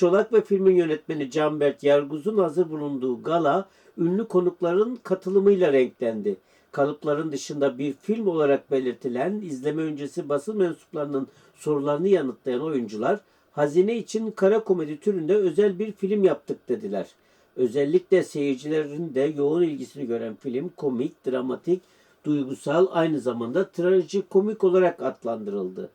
Çolak ve filmin yönetmeni Canberk Yarguz'un hazır bulunduğu gala ünlü konukların katılımıyla renklendi. Kalıpların dışında bir film olarak belirtilen izleme öncesi basın mensuplarının sorularını yanıtlayan oyuncular hazine için kara komedi türünde özel bir film yaptık dediler. Özellikle seyircilerin de yoğun ilgisini gören film komik, dramatik, duygusal aynı zamanda trajikomik olarak adlandırıldı.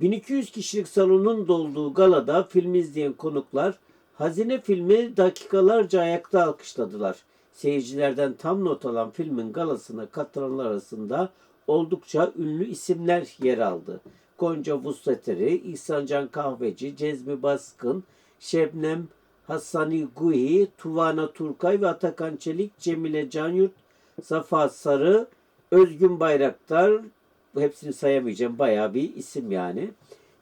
1200 kişilik salonun dolduğu galada filmi izleyen konuklar Hazine filmi dakikalarca ayakta alkışladılar. Seyircilerden tam not alan filmin galasına katılanlar arasında oldukça ünlü isimler yer aldı. Gonca Vuslateri, İhsancan Kahveci, Cezmi Baskın, Şebnem Hassani Guhi, Tuvana Turkay ve Atakan Çelik, Cemile Canyurt, Safa Sarı, Özgün Bayraktar, bu hepsini sayamayacağım bayağı bir isim yani.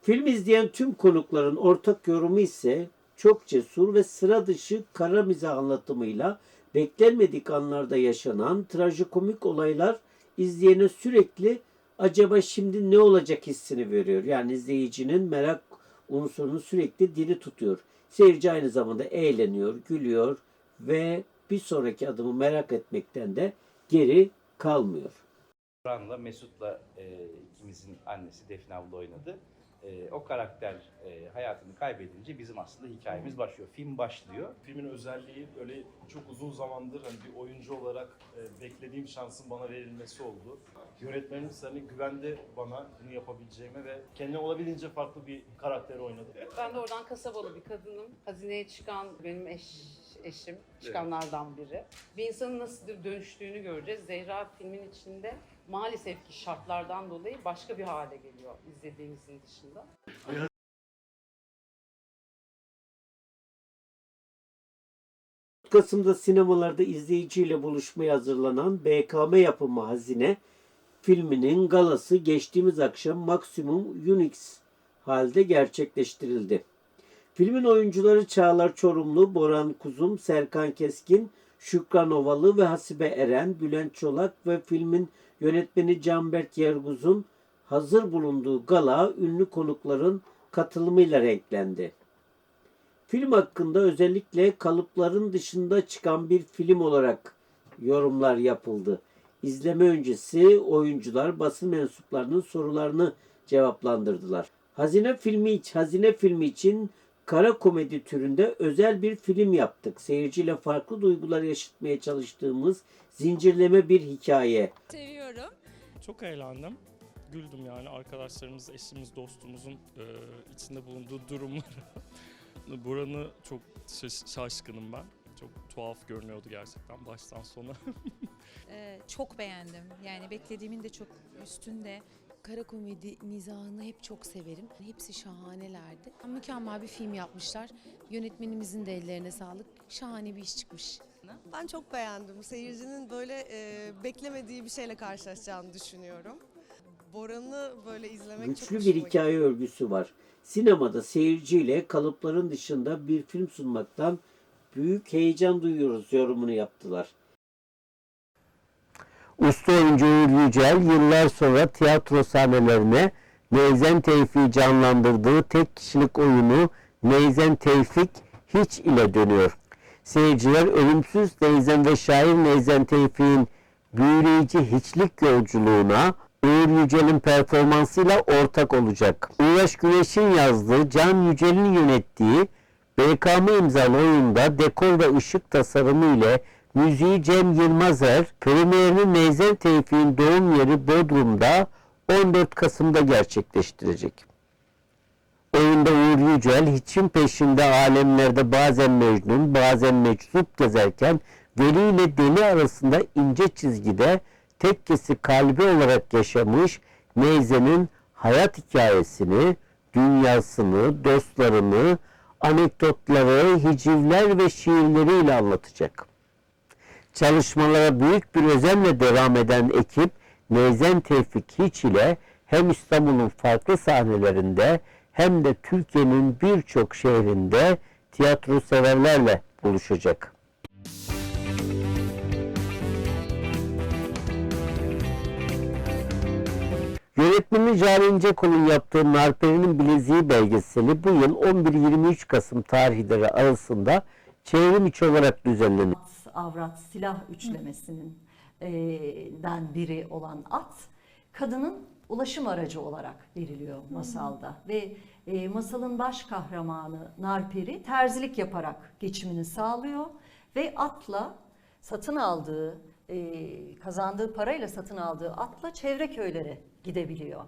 Film izleyen tüm konukların ortak yorumu ise çok cesur ve sıra dışı kara mizah anlatımıyla beklenmedik anlarda yaşanan trajikomik olaylar izleyene sürekli acaba şimdi ne olacak hissini veriyor. Yani izleyicinin merak unsurunu sürekli diri tutuyor. Seyirci aynı zamanda eğleniyor, gülüyor ve bir sonraki adımı merak etmekten de geri kalmıyor. Kur'an'la Mesut'la e, ikimizin annesi Defne abla oynadı. E, o karakter e, hayatını kaybedince bizim aslında hikayemiz başlıyor. Film başlıyor. Filmin özelliği böyle çok uzun zamandır hani bir oyuncu olarak e, beklediğim şansın bana verilmesi oldu. Yönetmenimiz hani güvendi bana bunu yapabileceğime ve kendine olabildiğince farklı bir karakter oynadı. Ben de oradan kasabalı bir kadınım. Hazineye çıkan benim eş, eşim, çıkanlardan biri. Bir insanın nasıl dönüştüğünü göreceğiz. Zehra filmin içinde maalesef ki şartlardan dolayı başka bir hale geliyor izlediğimizin dışında. Kasım'da sinemalarda izleyiciyle buluşmaya hazırlanan BKM yapımı Hazine filminin galası geçtiğimiz akşam Maximum Unix halde gerçekleştirildi. Filmin oyuncuları Çağlar Çorumlu, Boran Kuzum, Serkan Keskin, Şükran Ovalı ve Hasibe Eren, Bülent Çolak ve filmin yönetmeni Canberk Yerguz'un hazır bulunduğu gala ünlü konukların katılımıyla renklendi. Film hakkında özellikle kalıpların dışında çıkan bir film olarak yorumlar yapıldı. İzleme öncesi oyuncular basın mensuplarının sorularını cevaplandırdılar. Hazine filmi Hazine filmi için kara komedi türünde özel bir film yaptık. Seyirciyle farklı duygular yaşatmaya çalıştığımız zincirleme bir hikaye. Seviyorum. Çok eğlendim. Güldüm yani arkadaşlarımız, eşimiz, dostumuzun e, içinde bulunduğu durumlara. Buranı çok şaş- şaşkınım ben. Çok tuhaf görünüyordu gerçekten baştan sona. Ee, çok beğendim. Yani beklediğimin de çok üstünde. Kara komedi mizahını hep çok severim. Hepsi şahanelerdi. Mükemmel bir film yapmışlar. Yönetmenimizin de ellerine sağlık. Şahane bir iş çıkmış. Ben çok beğendim. Seyircinin böyle e, beklemediği bir şeyle karşılaşacağını düşünüyorum. Boran'ı böyle izlemek çok Güçlü bir hoşuma gitti. hikaye örgüsü var. Sinemada seyirciyle kalıpların dışında bir film sunmaktan büyük heyecan duyuyoruz yorumunu yaptılar. Usta oyuncu Yücel yıllar sonra tiyatro sahnelerine Neyzen Tevfik'i canlandırdığı tek kişilik oyunu Neyzen Tevfik Hiç ile dönüyor. Seyirciler ölümsüz Neyzen ve şair Neyzen Tevfik'in büyüleyici hiçlik yolculuğuna Uğur Yücel'in performansıyla ortak olacak. Uğraş Güneş'in yazdığı, Can Yücel'in yönettiği BKM imzalı oyunda dekor ve ışık tasarımı ile müziği Cem Yılmazer, premierini Neyzen Tevfik'in doğum yeri Bodrum'da 14 Kasım'da gerçekleştirecek. Oyunda Uğur Yücel hiçin peşinde alemlerde bazen Mecnun bazen meczup gezerken Veli ile deli arasında ince çizgide tekkesi kalbi olarak yaşamış Neyzen'in hayat hikayesini, dünyasını, dostlarını, anekdotları, hicivler ve şiirleriyle anlatacak. Çalışmalara büyük bir özenle devam eden ekip Neyzen Tevfik Hiç ile hem İstanbul'un farklı sahnelerinde hem de Türkiye'nin birçok şehrinde tiyatro severlerle buluşacak. Yönetmen Yönetmeni Cale İncekol'un yaptığı Narperi'nin Bileziği belgeseli bu yıl 11-23 Kasım tarihleri arasında çevrim içi olarak düzenleniyor. At, avrat, silah üçlemesinin e, den biri olan at kadının ulaşım aracı olarak veriliyor masalda ve e, masalın baş kahramanı Narperi terzilik yaparak geçimini sağlıyor ve atla satın aldığı e, kazandığı parayla satın aldığı atla çevre köylere gidebiliyor.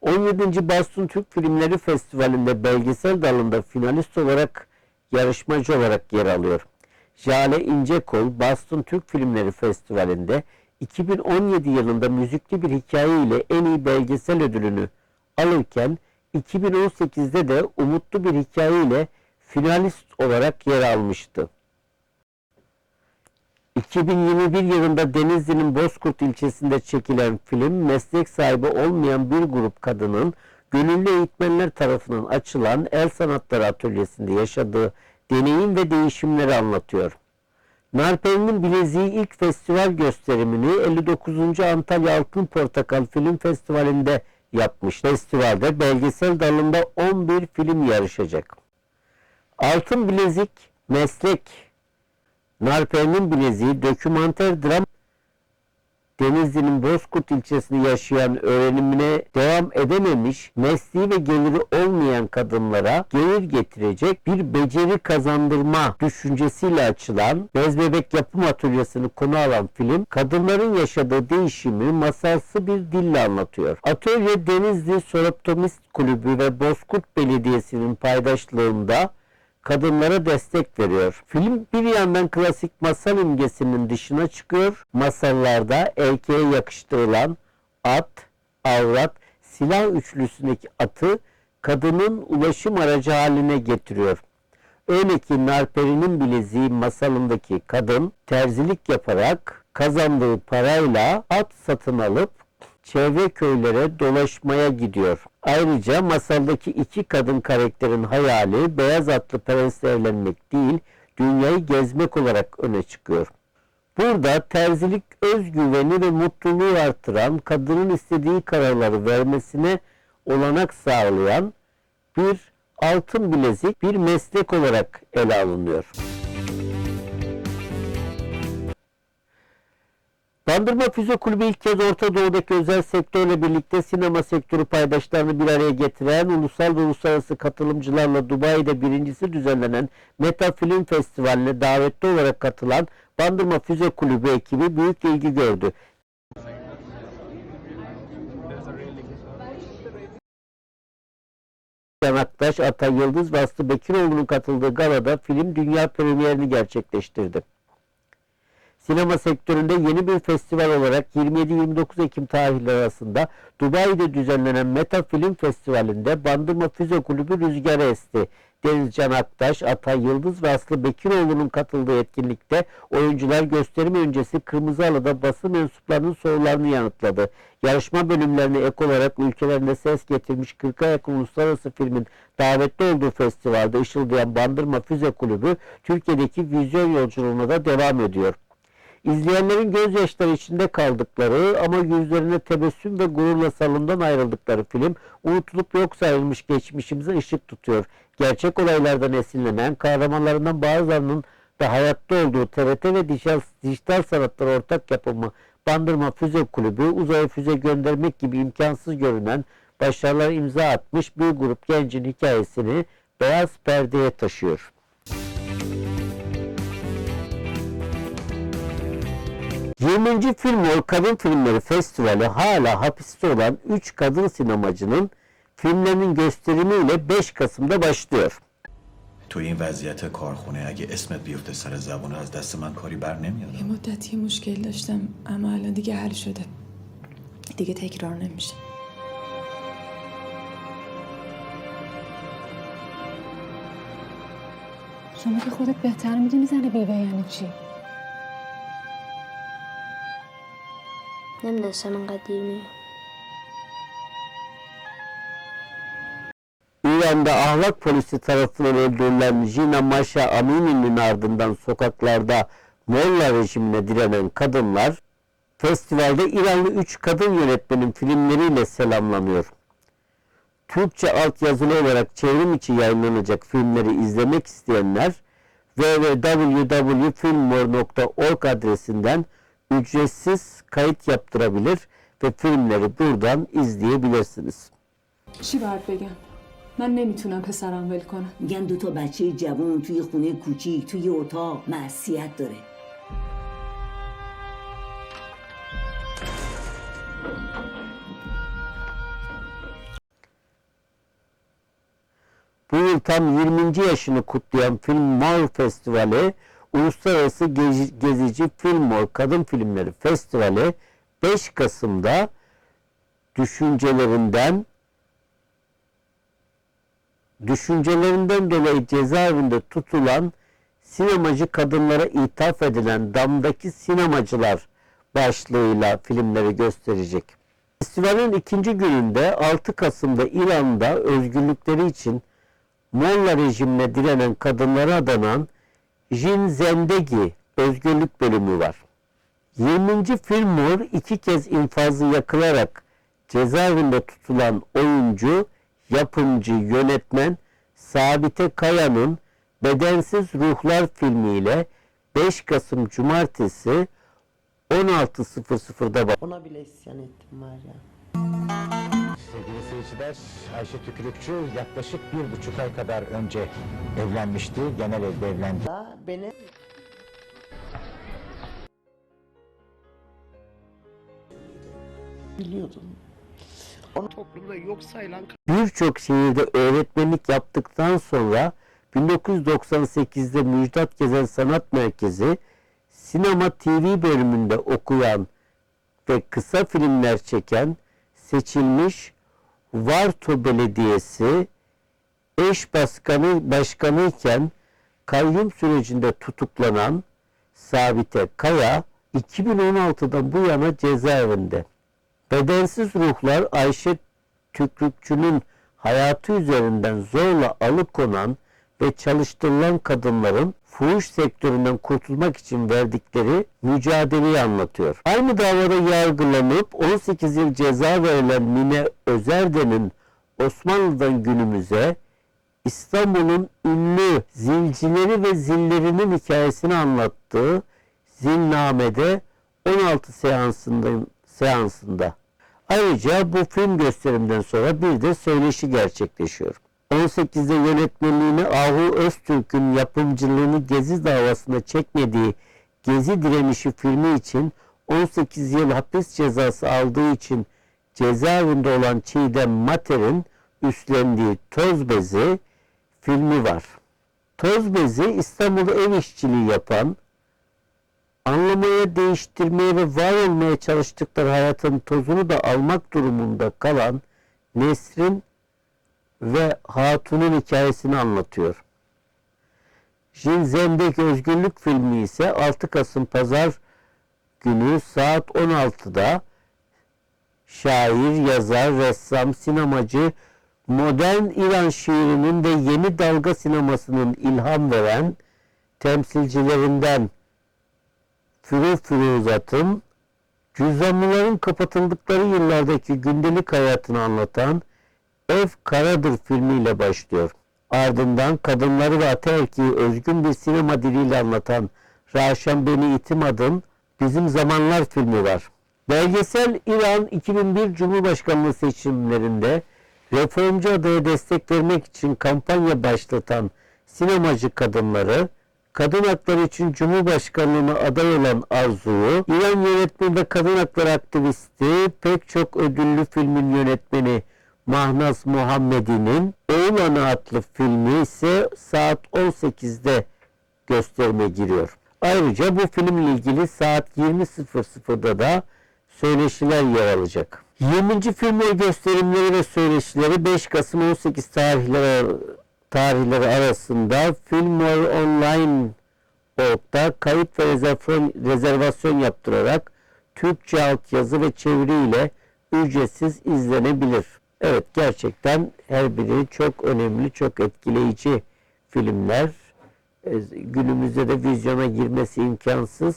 17. Boston Türk Filmleri Festivali'nde belgesel dalında finalist olarak yarışmacı olarak yer alıyor. Jale İncekol Boston Türk Filmleri Festivali'nde 2017 yılında müzikli bir hikaye ile en iyi belgesel ödülünü alırken 2018'de de umutlu bir hikaye ile finalist olarak yer almıştı. 2021 yılında Denizli'nin Bozkurt ilçesinde çekilen film meslek sahibi olmayan bir grup kadının gönüllü eğitmenler tarafından açılan el sanatları atölyesinde yaşadığı deneyim ve değişimleri anlatıyor. Narperi'nin Bileziği ilk festival gösterimini 59. Antalya Altın Portakal Film Festivali'nde yapmış. Festivalde belgesel dalında 11 film yarışacak. Altın Bilezik Meslek Narperi'nin Bileziği dokümanter dram Denizli'nin Bozkurt ilçesinde yaşayan öğrenimine devam edememiş, mesleği ve geliri olmayan kadınlara gelir getirecek bir beceri kazandırma düşüncesiyle açılan Bez Bebek Yapım Atölyesi'ni konu alan film, kadınların yaşadığı değişimi masalsı bir dille anlatıyor. Atölye Denizli Soroptomist Kulübü ve Bozkurt Belediyesi'nin paydaşlığında kadınlara destek veriyor. Film bir yandan klasik masal imgesinin dışına çıkıyor. Masallarda erkeğe yakıştırılan at, avrat, silah üçlüsündeki atı kadının ulaşım aracı haline getiriyor. Öyle ki Narperi'nin bileziği masalındaki kadın terzilik yaparak kazandığı parayla at satın alıp çevre köylere dolaşmaya gidiyor. Ayrıca masaldaki iki kadın karakterin hayali beyaz atlı prensle evlenmek değil, dünyayı gezmek olarak öne çıkıyor. Burada terzilik özgüveni ve mutluluğu artıran, kadının istediği kararları vermesine olanak sağlayan bir altın bilezik bir meslek olarak ele alınıyor. Bandırma Füze Kulübü ilk kez Orta Doğu'daki özel sektörle birlikte sinema sektörü paydaşlarını bir araya getiren ulusal ve uluslararası katılımcılarla Dubai'de birincisi düzenlenen Meta Film Festivali'ne davetli olarak katılan Bandırma Füze Kulübü ekibi büyük ilgi gördü. Can Aktaş, Ata Yıldız ve Aslı Bekiroğlu'nun katıldığı galada film dünya premierini gerçekleştirdi. Sinema sektöründe yeni bir festival olarak 27-29 Ekim tarihleri arasında Dubai'de düzenlenen Meta Film Festivali'nde Bandırma Füze Kulübü rüzgar esti. Denizcan Aktaş, Atay Yıldız ve Aslı Bekiroğlu'nun katıldığı etkinlikte oyuncular gösterim öncesi Kırmızı Halı'da basın mensuplarının sorularını yanıtladı. Yarışma bölümlerine ek olarak ülkelerinde ses getirmiş 40'a yakın uluslararası filmin davetli olduğu festivalde ışıldayan Bandırma Füze Kulübü Türkiye'deki vizyon yolculuğuna da devam ediyor. İzleyenlerin gözyaşları içinde kaldıkları ama yüzlerine tebessüm ve gururla salondan ayrıldıkları film unutulup yok sayılmış geçmişimize ışık tutuyor. Gerçek olaylardan esinlenen kahramanlarından bazılarının da hayatta olduğu TRT ve dijital, dijital sanatlar ortak yapımı Bandırma Füze Kulübü uzaya füze göndermek gibi imkansız görünen başarılar imza atmış bir grup gencin hikayesini beyaz perdeye taşıyor. ...20. Filmor Kadın Filmleri Festivali hala hapiste olan 3 kadın sinemacının filmlerinin gösterimiyle 5 Kasım'da başlıyor. توی این وضعیت کارخونه اگه اسمت بیفته سر زبون از دست من کاری بر نمیاد یه مدتی مشکل داشتم اما الان دیگه حل شده دیگه تکرار نمیشه شما که خودت بهتر میدونی زن بیوه یعنی چی نمیدونستم انقدر دیر میاد İran'da ahlak polisi tarafından öldürülen Jina Masha Amini'nin ardından sokaklarda Molla rejimine direnen kadınlar Festivalde İranlı 3 kadın yönetmenin filmleriyle selamlanıyor. Türkçe altyazılı olarak çevrim içi yayınlanacak filmleri izlemek isteyenler www.filmor.org adresinden ücretsiz kayıt yaptırabilir ve filmleri buradan izleyebilirsiniz. چی باید بگم من نمیتونم پسرم ول کنم میگن دو تا بچه جوان توی خونه کوچیک توی اتاق معصیت داره Bu yıl tam 20. yaşını kutlayan Film Mor Festivali, Uluslararası Gezi- Gezici Film Mor Kadın Filmleri Festivali 5 Kasım'da düşüncelerinden düşüncelerinden dolayı cezaevinde tutulan sinemacı kadınlara ithaf edilen Damdaki Sinemacılar başlığıyla filmleri gösterecek. Festivalin ikinci gününde 6 Kasım'da İran'da özgürlükleri için Molla rejimine direnen kadınlara adanan Jin Zendegi özgürlük bölümü var. 20. Filmor iki kez infazı yakılarak cezaevinde tutulan oyuncu, yapımcı, yönetmen Sabite Kaya'nın Bedensiz Ruhlar filmiyle 5 Kasım Cumartesi 16.00'da bak- Ona bile isyan ettim var ya. Sevgili seyirciler, Ayşe Tükürükçü yaklaşık bir buçuk ay kadar önce evlenmişti. Genel evde evlendi. Beni biliyordum. Onu toplumda yok sayılan birçok şehirde öğretmenlik yaptıktan sonra 1998'de Müjdat Gezen Sanat Merkezi sinema TV bölümünde okuyan ve kısa filmler çeken seçilmiş Varto Belediyesi eş başkanı başkanıyken kayyum sürecinde tutuklanan Sabite Kaya 2016'dan bu yana cezaevinde. Bedensiz ruhlar Ayşe Tükrükçü'nün hayatı üzerinden zorla alıkonan ve çalıştırılan kadınların fuhuş sektöründen kurtulmak için verdikleri mücadeleyi anlatıyor. Aynı davada yargılanıp 18 yıl ceza verilen Mine Özerden'in Osmanlı'dan günümüze İstanbul'un ünlü zilcileri ve zillerinin hikayesini anlattığı Zilname'de 16 seansında, seansında. Ayrıca bu film gösterimden sonra bir de söyleşi gerçekleşiyor. 18'de yönetmenliğini Ahu Öztürk'ün yapımcılığını Gezi davasında çekmediği Gezi direnişi filmi için 18 yıl hapis cezası aldığı için cezaevinde olan Çiğdem Mater'in üstlendiği Toz Bezi filmi var. Toz Bezi İstanbul'da ev işçiliği yapan, anlamaya, değiştirmeye ve var olmaya çalıştıkları hayatın tozunu da almak durumunda kalan Nesrin ve Hatun'un hikayesini anlatıyor. Jin Zendek Özgürlük filmi ise 6 Kasım Pazar günü saat 16'da şair, yazar, ressam, sinemacı, modern İran şiirinin ve yeni dalga sinemasının ilham veren temsilcilerinden Furu Firuzat'ın cüzdanlıların kapatıldıkları yıllardaki gündelik hayatını anlatan Ev Karadır filmiyle başlıyor. Ardından kadınları ve ataerkiği özgün bir sinema diliyle anlatan Raşen Beni İtimad'ın Bizim Zamanlar filmi var. Belgesel İran 2001 Cumhurbaşkanlığı seçimlerinde reformcu adaya destek vermek için kampanya başlatan sinemacı kadınları, kadın hakları için Cumhurbaşkanlığına aday olan Arzu'yu, İran yönetmeni ve kadın hakları aktivisti, pek çok ödüllü filmin yönetmeni Mahnaz Muhammedi'nin Oğlanı adlı filmi ise saat 18'de gösterime giriyor. Ayrıca bu filmle ilgili saat 20.00'da da söyleşiler yer alacak. 20. filmler gösterimleri ve söyleşileri 5 Kasım 18 tarihleri, tarihleri arasında Filmor Online orta kayıt ve rezervasyon, rezervasyon yaptırarak Türkçe altyazı ve çeviriyle ücretsiz izlenebilir. Evet gerçekten her biri çok önemli, çok etkileyici filmler. E, Günümüzde de vizyona girmesi imkansız.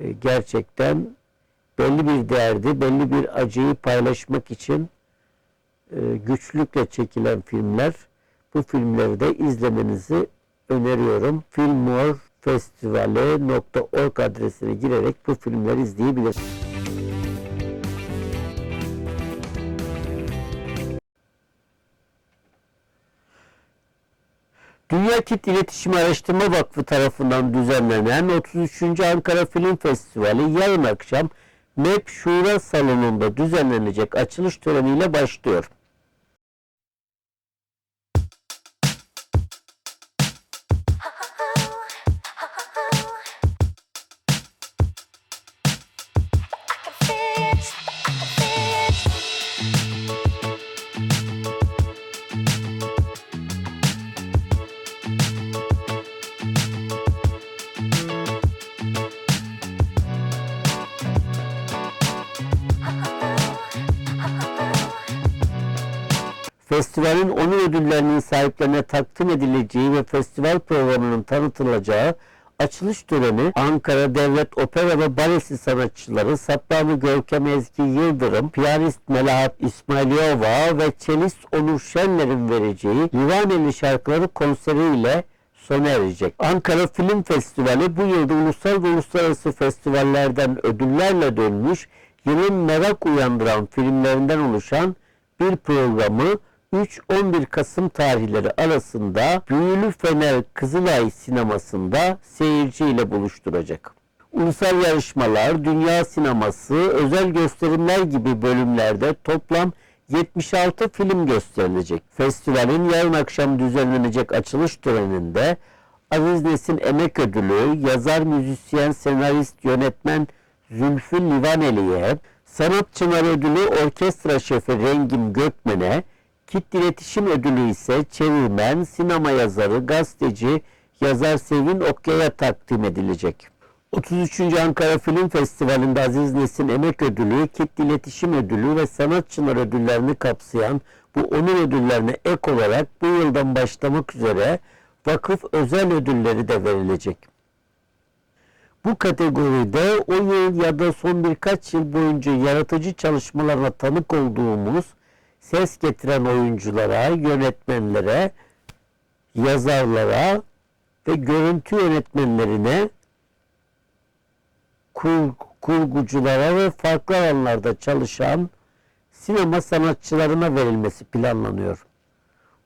E, Gerçekten belli bir derdi, belli bir acıyı paylaşmak için e, güçlükle çekilen filmler. Bu filmleri de izlemenizi öneriyorum. Filmorfestivale.org adresine girerek bu filmleri izleyebilirsiniz. Dünya Kit İletişim Araştırma Vakfı tarafından düzenlenen 33. Ankara Film Festivali yarın akşam MEP Şura Salonu'nda düzenlenecek açılış töreniyle başlıyor. Sahiplerine takdim edileceği ve festival programının tanıtılacağı açılış töreni Ankara Devlet Opera ve Balesi sanatçıları Sapralı Görkem Ezgi Yıldırım, piyanist Melahat İsmailova ve çelist Onur Şenler'in vereceği Livaneli şarkıları konseriyle sona erecek. Ankara Film Festivali bu yılda ulusal ve uluslararası festivallerden ödüllerle dönmüş, yılın merak uyandıran filmlerinden oluşan bir programı 3-11 Kasım tarihleri arasında Büyülü Fener Kızılay sinemasında seyirciyle buluşturacak. Ulusal yarışmalar, dünya sineması, özel gösterimler gibi bölümlerde toplam 76 film gösterilecek. Festivalin yarın akşam düzenlenecek açılış töreninde Aziz Nesin Emek Ödülü, yazar, müzisyen, senarist, yönetmen Zülfü Livaneli'ye, Sanat Çınar Ödülü Orkestra Şefi Rengim Gökmen'e, Kit İletişim Ödülü ise çevirmen, sinema yazarı, gazeteci, yazar Sevin Okya'ya takdim edilecek. 33. Ankara Film Festivali'nde Aziz Nesin Emek Ödülü, Kit İletişim Ödülü ve Sanat Çınar ödüllerini kapsayan bu onur ödüllerine ek olarak bu yıldan başlamak üzere vakıf özel ödülleri de verilecek. Bu kategoride o yıl ya da son birkaç yıl boyunca yaratıcı çalışmalarına tanık olduğumuz ses getiren oyunculara, yönetmenlere, yazarlara ve görüntü yönetmenlerine, kur, kurguculara ve farklı alanlarda çalışan sinema sanatçılarına verilmesi planlanıyor.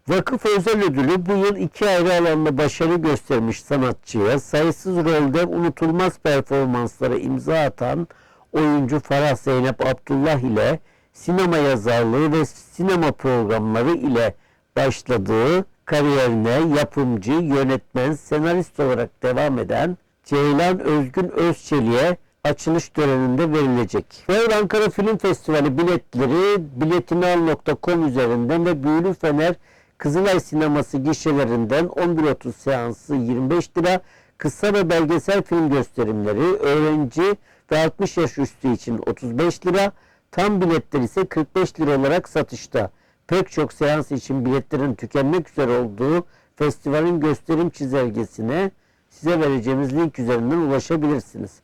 Vakıf Özel Ödülü bu yıl iki ayrı alanda başarı göstermiş sanatçıya sayısız rolde unutulmaz performanslara imza atan oyuncu Farah Zeynep Abdullah ile sinema yazarlığı ve sinema programları ile başladığı kariyerine yapımcı, yönetmen, senarist olarak devam eden Ceylan Özgün Özçelik'e açılış töreninde verilecek. Ve Ankara Film Festivali biletleri biletinal.com üzerinden ve Büyülü Fener Kızılay Sineması gişelerinden 11.30 seansı 25 lira, kısa ve belgesel film gösterimleri öğrenci ve 60 yaş üstü için 35 lira, tam biletler ise 45 lira olarak satışta. Pek çok seans için biletlerin tükenmek üzere olduğu festivalin gösterim çizelgesine size vereceğimiz link üzerinden ulaşabilirsiniz.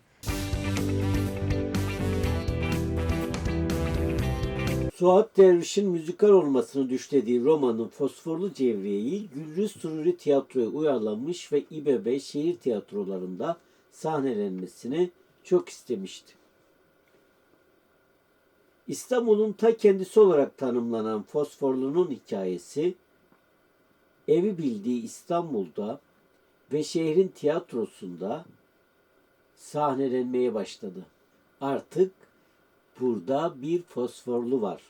Suat Derviş'in müzikal olmasını düşlediği romanın Fosforlu Cevriye'yi Gülrüz Sururi tiyatroya uyarlanmış ve İBB şehir tiyatrolarında sahnelenmesini çok istemişti. İstanbul'un ta kendisi olarak tanımlanan Fosforlu'nun hikayesi evi bildiği İstanbul'da ve şehrin tiyatrosunda sahnelenmeye başladı. Artık burada bir fosforlu var.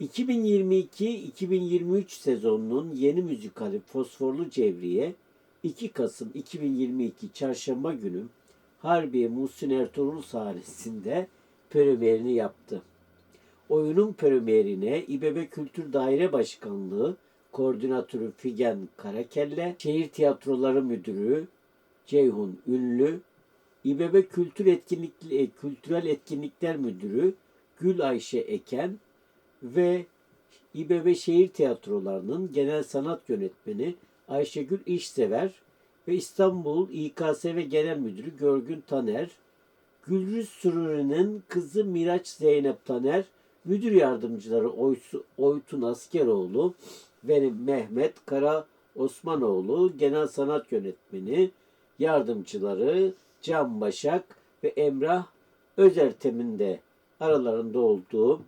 2022-2023 sezonunun yeni müzikali Fosforlu Cevriye 2 Kasım 2022 Çarşamba günü Harbiye Muhsin Ertuğrul sahnesinde premierini yaptı. Oyunun premierine İBB Kültür Daire Başkanlığı Koordinatörü Figen Karakelle, Şehir Tiyatroları Müdürü Ceyhun Ünlü, İBB Kültür Etkinlik, Kültürel Etkinlikler Müdürü Gül Ayşe Eken ve İBB Şehir Tiyatroları'nın Genel Sanat Yönetmeni Ayşegül İşsever ve İstanbul İKSV Genel Müdürü Görgün Taner Gülriz Süruri'nin kızı Miraç Zeynep Taner, müdür yardımcıları Oysu, Oytun Askeroğlu ve Mehmet Kara Osmanoğlu, genel sanat yönetmeni, yardımcıları Can Başak ve Emrah Özertem'in de aralarında olduğu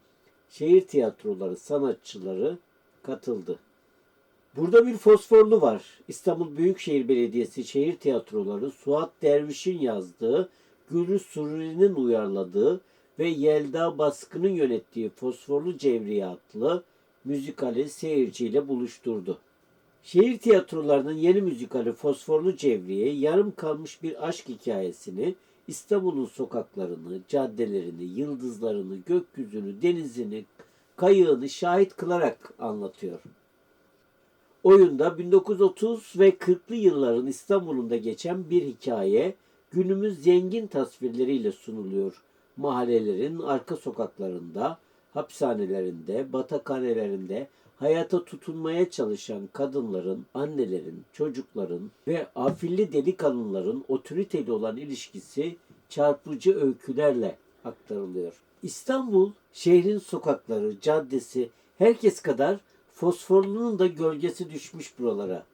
şehir tiyatroları sanatçıları katıldı. Burada bir fosforlu var. İstanbul Büyükşehir Belediyesi Şehir Tiyatroları Suat Derviş'in yazdığı, Gülü Sururi'nin uyarladığı ve Yelda Baskın'ın yönettiği Fosforlu Cevriye adlı müzikali seyirciyle buluşturdu. Şehir tiyatrolarının yeni müzikali Fosforlu Cevriye yarım kalmış bir aşk hikayesini İstanbul'un sokaklarını, caddelerini, yıldızlarını, gökyüzünü, denizini, kayığını şahit kılarak anlatıyor. Oyunda 1930 ve 40'lı yılların İstanbul'unda geçen bir hikaye günümüz zengin tasvirleriyle sunuluyor. Mahallelerin arka sokaklarında, hapishanelerinde, batakhanelerinde hayata tutunmaya çalışan kadınların, annelerin, çocukların ve afilli delikanlıların otoriteli olan ilişkisi çarpıcı öykülerle aktarılıyor. İstanbul, şehrin sokakları, caddesi, herkes kadar fosforlunun da gölgesi düşmüş buralara.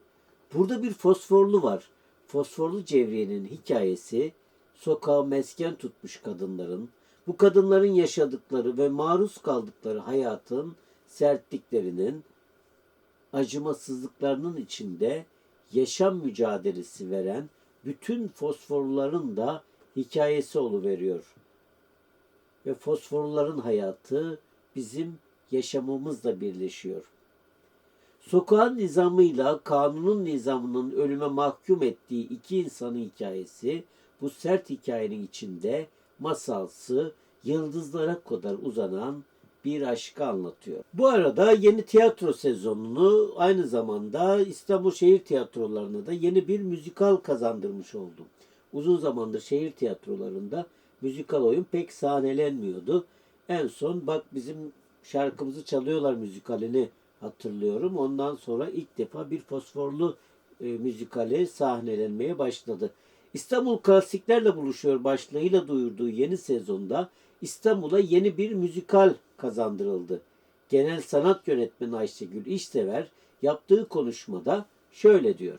Burada bir fosforlu var. Fosforlu Cevriye'nin hikayesi, sokağı mesken tutmuş kadınların, bu kadınların yaşadıkları ve maruz kaldıkları hayatın sertliklerinin, acımasızlıklarının içinde yaşam mücadelesi veren bütün fosforların da hikayesi oluveriyor. Ve fosforların hayatı bizim yaşamımızla birleşiyor. Sokağın nizamıyla kanunun nizamının ölüme mahkum ettiği iki insanın hikayesi bu sert hikayenin içinde masalsı, yıldızlara kadar uzanan bir aşkı anlatıyor. Bu arada yeni tiyatro sezonunu aynı zamanda İstanbul Şehir Tiyatrolarına da yeni bir müzikal kazandırmış oldum. Uzun zamandır şehir tiyatrolarında müzikal oyun pek sahnelenmiyordu. En son bak bizim şarkımızı çalıyorlar müzikalini hatırlıyorum. Ondan sonra ilk defa bir fosforlu e, müzikali sahnelenmeye başladı. İstanbul Klasiklerle buluşuyor başlığıyla duyurduğu yeni sezonda İstanbul'a yeni bir müzikal kazandırıldı. Genel sanat yönetmeni Ayşegül İşsever yaptığı konuşmada şöyle diyor.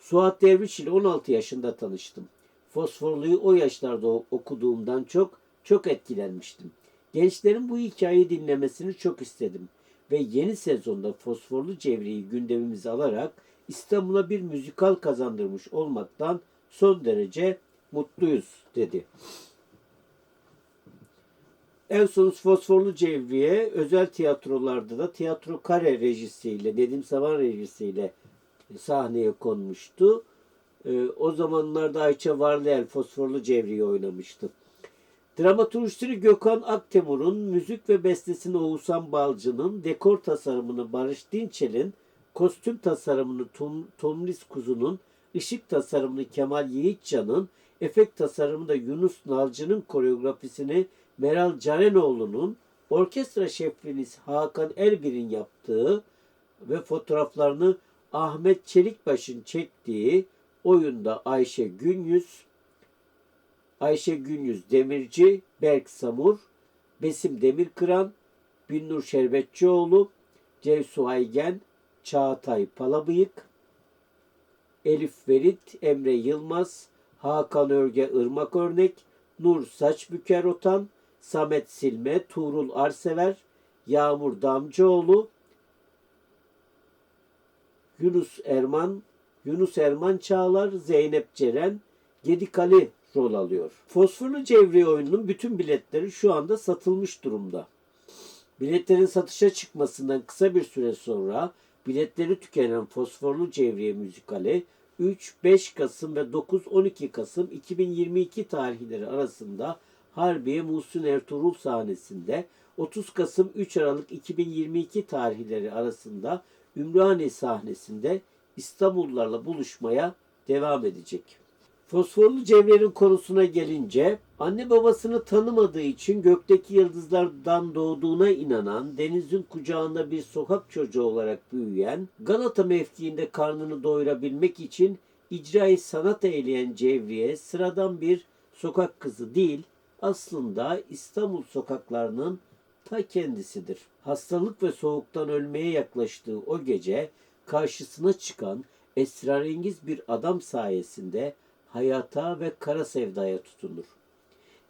Suat Derviş ile 16 yaşında tanıştım. Fosforlu'yu o yaşlarda okuduğumdan çok çok etkilenmiştim. Gençlerin bu hikayeyi dinlemesini çok istedim ve yeni sezonda Fosforlu Cevriye'yi gündemimize alarak İstanbul'a bir müzikal kazandırmış olmaktan son derece mutluyuz dedi. En son Fosforlu Cevriye özel tiyatrolarda da tiyatro kare rejisiyle, Nedim Saban rejisiyle sahneye konmuştu. Ee, o zamanlarda Ayça Varlıel Fosforlu Cevriye oynamıştı. Dramaturjisi Gökhan Aktemur'un, müzik ve bestesini Oğuzhan Balcı'nın, dekor tasarımını Barış Dinçel'in, kostüm tasarımını Tom, Tomris Kuzu'nun, ışık tasarımını Kemal Yiğitcan'ın, efekt tasarımını da Yunus Nalcı'nın koreografisini Meral Carenoğlu'nun, orkestra şefliğini Hakan Elbir'in yaptığı ve fotoğraflarını Ahmet Çelikbaş'ın çektiği oyunda Ayşe Günyüz, Ayşe Günyüz Demirci, Berk Samur, Besim Demirkıran, Binnur Şerbetçioğlu, Cevsu Aygen, Çağatay Palabıyık, Elif Verit, Emre Yılmaz, Hakan Örge Irmak Örnek, Nur Saçbüker Otan, Samet Silme, Tuğrul Arsever, Yağmur Damcıoğlu, Yunus Erman, Yunus Erman Çağlar, Zeynep Ceren, Gedikali rol alıyor. Fosforlu Cevriye oyununun bütün biletleri şu anda satılmış durumda. Biletlerin satışa çıkmasından kısa bir süre sonra biletleri tükenen Fosforlu Cevriye müzikali 3, 5 Kasım ve 9-12 Kasım 2022 tarihleri arasında Harbiye Muhsin Ertuğrul sahnesinde 30 Kasım 3 Aralık 2022 tarihleri arasında Ümraniye sahnesinde İstanbullularla buluşmaya devam edecek. Fosforlu cevherin konusuna gelince anne babasını tanımadığı için gökteki yıldızlardan doğduğuna inanan, denizin kucağında bir sokak çocuğu olarak büyüyen, Galata mevkiinde karnını doyurabilmek için icrayı sanat eyleyen Cevriye sıradan bir sokak kızı değil, aslında İstanbul sokaklarının ta kendisidir. Hastalık ve soğuktan ölmeye yaklaştığı o gece karşısına çıkan esrarengiz bir adam sayesinde hayata ve kara sevdaya tutunur.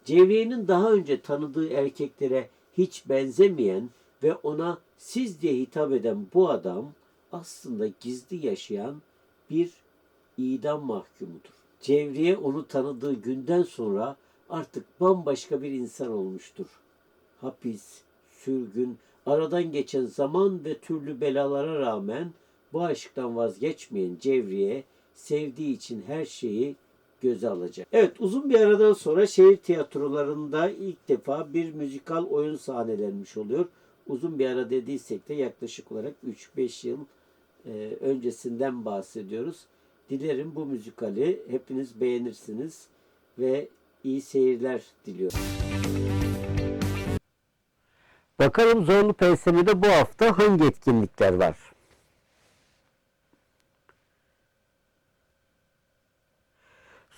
Cevriye'nin daha önce tanıdığı erkeklere hiç benzemeyen ve ona siz diye hitap eden bu adam aslında gizli yaşayan bir idam mahkumudur. Cevriye onu tanıdığı günden sonra artık bambaşka bir insan olmuştur. Hapis, sürgün, aradan geçen zaman ve türlü belalara rağmen bu aşktan vazgeçmeyen Cevriye sevdiği için her şeyi göze alacak. Evet uzun bir aradan sonra şehir tiyatrolarında ilk defa bir müzikal oyun sahnelenmiş oluyor. Uzun bir ara dediysek de yaklaşık olarak 3-5 yıl e, öncesinden bahsediyoruz. Dilerim bu müzikali hepiniz beğenirsiniz ve iyi seyirler diliyorum. Bakalım Zorlu Persene'de bu hafta hangi etkinlikler var?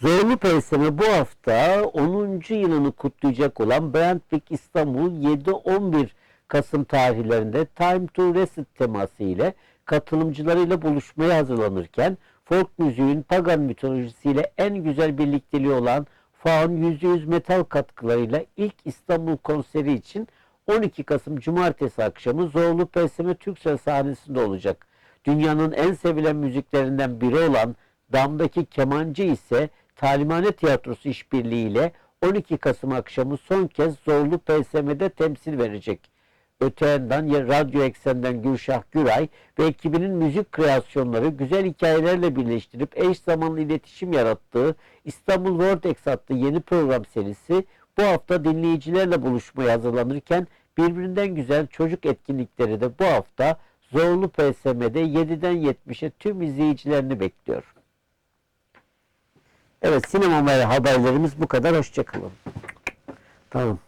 Zorlu Perseme bu hafta 10. yılını kutlayacak olan Brentwick İstanbul 7-11 Kasım tarihlerinde Time to Reset teması ile katılımcılarıyla buluşmaya hazırlanırken folk müziğin pagan mitolojisiyle en güzel birlikteliği olan Faun %100 metal katkılarıyla ilk İstanbul konseri için 12 Kasım Cumartesi akşamı Zorlu Perseme Türksel sahnesinde olacak. Dünyanın en sevilen müziklerinden biri olan Dam'daki kemancı ise Talimhane Tiyatrosu işbirliğiyle 12 Kasım akşamı son kez Zorlu PSM'de temsil verecek. Öte yandan ya Radyo Eksen'den Gülşah Güray ve ekibinin müzik kreasyonları güzel hikayelerle birleştirip eş zamanlı iletişim yarattığı İstanbul Vortex adlı yeni program serisi bu hafta dinleyicilerle buluşmaya hazırlanırken birbirinden güzel çocuk etkinlikleri de bu hafta Zorlu PSM'de 7'den 70'e tüm izleyicilerini bekliyor. Evet sinema haberlerimiz bu kadar. Hoşçakalın. Tamam.